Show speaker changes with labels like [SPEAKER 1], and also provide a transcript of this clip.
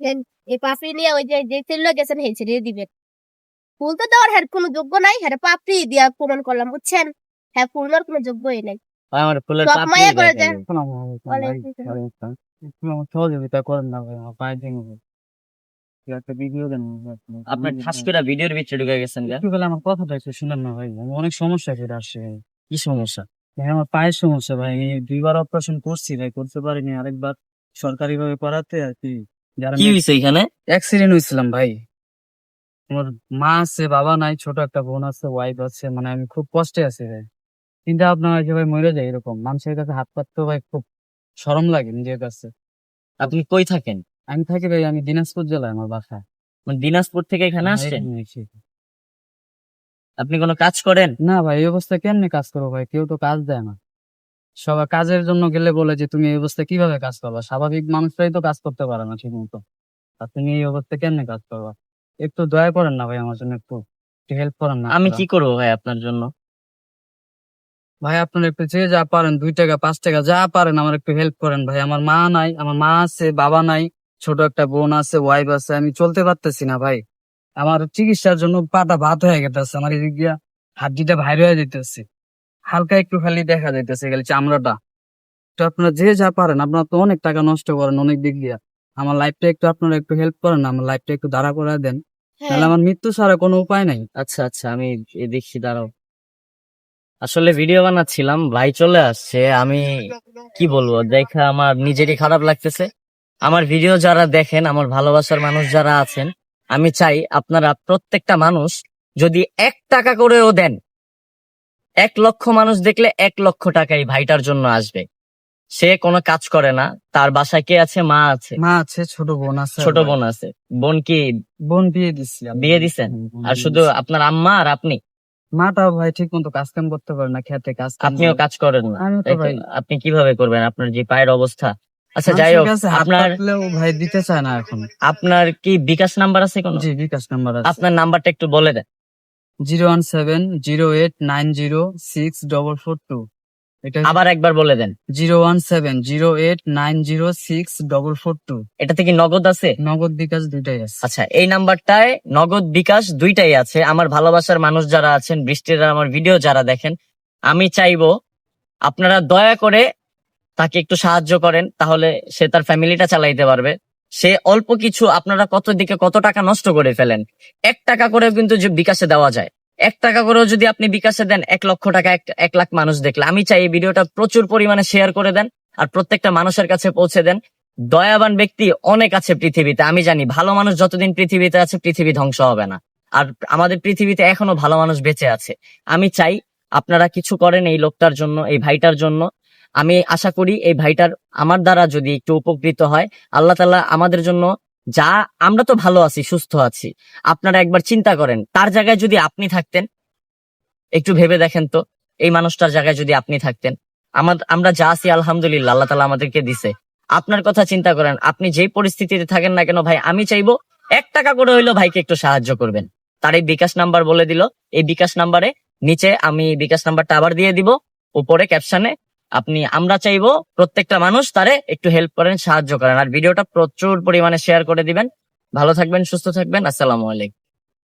[SPEAKER 1] এই পাপড়ি নিয়ে ওই যে যে তেল গেছেন সেই ছেড়ে দিবেন। ফুল তো দেওয়ার হ্যাঁ কোনো যোগ্য নাই। হ্যাঁ পাপড়ি দিয়া প্রমাণ করলাম বুঝছেন? হ্যাঁ ফুল দেওয়ার কোনো যোগ্যই নাই।
[SPEAKER 2] ভাই আমার ফুলের পাপড়ি
[SPEAKER 1] করে। দেন।
[SPEAKER 3] সহযোগিতা করেন না ভাই আমার পায়ে ভেঙে।
[SPEAKER 2] আপনার ঠাস করে ভিডিওর ভিতরে ঢুকে গেছেন
[SPEAKER 3] আমার কথাটা একটু শুনেন না ভাই অনেক সমস্যা করে আসছে
[SPEAKER 2] কি সমস্যা?
[SPEAKER 3] আমার পায়ের সমস্যা ভাই দুইবার অপারেশন করছি ভাই করতে পারিনি আরেকবার। সরকারি ভাবে করাতে আর কি।
[SPEAKER 2] কি হয়েছে এখানে?
[SPEAKER 3] অ্যাক্সিডেন্ট হয়েছিলাম ভাই। আমার মা আছে বাবা নাই ছোট একটা বোন আছে ওয়াইফ আছে মানে আমি খুব কষ্টে আছি ভাই। চিন্তা ভাবনা হয় ভাই মরে যায় এরকম। মানুষের কাছে হাত পাততে ভাই খুব শরম লাগে নিজের কাছে।
[SPEAKER 2] আপনি কই থাকেন?
[SPEAKER 3] আমি থাকি ভাই আমি দিনাজপুর জেলায় আমার বাসা।
[SPEAKER 2] মানে দিনাজপুর থেকে এখানে আসছেন? আপনি কোনো কাজ করেন?
[SPEAKER 3] না ভাই এই অবস্থায় কেমনে কাজ করব ভাই? কেউ তো কাজ দেয় না। সবাই কাজের জন্য গেলে বলে যে তুমি এই অবস্থায় কীভাবে কাজ করবা? স্বাভাবিক মানুষরাই তো কাজ করতে পারে না ঠিক মতো আর তুমি এই অবস্থায় কেমনে কাজ করবা? একটু দয়া করেন না ভাই আমার জন্য একটু হেল্প করেন না
[SPEAKER 2] আমি কি করব ভাই আপনার জন্য?
[SPEAKER 3] ভাই আপনার একটু যে যা পারেন দুই টাকা পাঁচ টাকা যা পারেন আমার একটু হেল্প করেন ভাই। আমার মা নাই আমার মা আছে বাবা নাই ছোট একটা বোন আছে ওয়াইফ আছে আমি চলতে পারতেছি না ভাই। আমার চিকিৎসার জন্য পাটা ভাত হয়ে গেছে আমার এদিক দিয়া হাড্ডিটা ভাইর হয়ে যেতেছে হালকা একটু খালি দেখা যাইতেছে খালি চামড়াটা। তো আপনারা যে যা পারেন আপনারা তো অনেক টাকা নষ্ট করেন অনেক দিক দিয়া। আমার লাইফটা একটু আপনারা একটু হেল্প করেন আমার লাইফটা একটু দাঁড়া করে দেন।
[SPEAKER 1] হ্যাঁ।
[SPEAKER 3] তাহলে আমার মৃত্যু ছাড়া কোনো উপায় নাই।
[SPEAKER 2] আচ্ছা আচ্ছা আমি দেখছি দাঁড়াও। আসলে ভিডিও বানাচ্ছিলাম ভাই চলে আসছে আমি কি বলব দেখা আমার নিজেরই খারাপ লাগতেছে। আমার ভিডিও যারা দেখেন আমার ভালোবাসার মানুষ যারা আছেন আমি চাই আপনারা প্রত্যেকটা মানুষ যদি এক টাকা করেও দেন এক লক্ষ মানুষ দেখলে এক লক্ষ টাকাই ভাইটার জন্য আসবে। সে কোনো কাজ করে না। তার বাসায় কে আছে? মা আছে।
[SPEAKER 3] মা আছে ছোট বোন আছে
[SPEAKER 2] ছোট বোন আছে। বোন কি?
[SPEAKER 3] বোন বিয়ে আমি।
[SPEAKER 2] বিয়ে দিছেন? আর শুধু আপনার আম্মা আর আপনি?
[SPEAKER 3] মাটাও ভাই ঠিক মতো কাজ কাম করতে পারে না খেতে কাজ
[SPEAKER 2] আপনিও কাজ করেন না? আপনি কীভাবে করবেন? আপনার যে পায়ের অবস্থা। আচ্ছা যাই হোক আপনার
[SPEAKER 3] ভাই দিতে চায় না এখন।
[SPEAKER 2] আপনার কি বিকাশ নাম্বার আছে কোনো?
[SPEAKER 3] জি বিকাশ নাম্বার আছে।
[SPEAKER 2] আপনার নাম্বারটা একটু বলে দেন।
[SPEAKER 3] Zero one seven zero eight nine zero six double four two. এটা
[SPEAKER 2] আবার একবার বলে দেন।
[SPEAKER 3] Zero one seven zero eight nine zero six double four two.
[SPEAKER 2] এটাতে কি নগদ আছে?
[SPEAKER 3] নগদ বিকাশ দুইটাই আছে।
[SPEAKER 2] আচ্ছা এই নাম্বারটায় নগদ বিকাশ দুইটাই আছে। আমার ভালোবাসার মানুষ যারা আছেন বৃষ্টির আমার ভিডিও যারা দেখেন আমি চাইব আপনারা দয়া করে তাকে একটু সাহায্য করেন তাহলে সে তার ফ্যামিলিটা চালাইতে পারবে। সে অল্প কিছু আপনারা কত দিকে কত টাকা নষ্ট করে ফেলেন? এক টাকা করেও কিন্তু বিকাশে দেওয়া যায়। এক টাকা করেও যদি আপনি বিকাশে দেন, এক লক্ষ টাকা, এক লাখ মানুষ দেখলে। আমি চাই এই ভিডিওটা প্রচুর পরিমাণে শেয়ার করে দেন আর প্রত্যেকটা মানুষের কাছে পৌঁছে দেন। দয়াবান ব্যক্তি অনেক আছে পৃথিবীতে, আমি জানি। ভালো মানুষ যতদিন পৃথিবীতে আছে, পৃথিবী ধ্বংস হবে না। আর আমাদের পৃথিবীতে এখনও ভালো মানুষ বেঁচে আছে। আমি চাই আপনারা কিছু করেন এই লোকটার জন্য, এই ভাইটার জন্য। আমি আশা করি এই ভাইটার আমার দ্বারা যদি একটু উপকৃত হয়, আল্লাহ তাআলা আমাদের জন্য যা, আমরা তো ভালো আছি, সুস্থ আছি। আপনারা একবার চিন্তা করেন, তার জায়গায় যদি আপনি থাকতেন, একটু ভেবে দেখেন তো, এই মানুষটার জায়গায় যদি আপনি থাকতেন। আমাদের আমরা যা আছি, আলহামদুলিল্লাহ, আল্লাহ তালা আমাদেরকে দিছে। আপনার কথা চিন্তা করেন, আপনি যেই পরিস্থিতিতে থাকেন না কেন, ভাই, আমি চাইব এক টাকা করে হইল ভাইকে একটু সাহায্য করবেন। তার এই বিকাশ নাম্বার বলে দিল, এই বিকাশ নাম্বারে নিচে আমি বিকাশ নাম্বারটা আবার দিয়ে দিব, উপরে ক্যাপশনে আপনি, আমরা চাইব প্রত্যেকটা মানুষ তারে একটু হেল্প করেন, সাহায্য করেন। আর ভিডিওটা প্রচুর পরিমাণে শেয়ার করে দিবেন। ভালো থাকবেন, সুস্থ থাকবেন। আসসালামু আলাইকুম।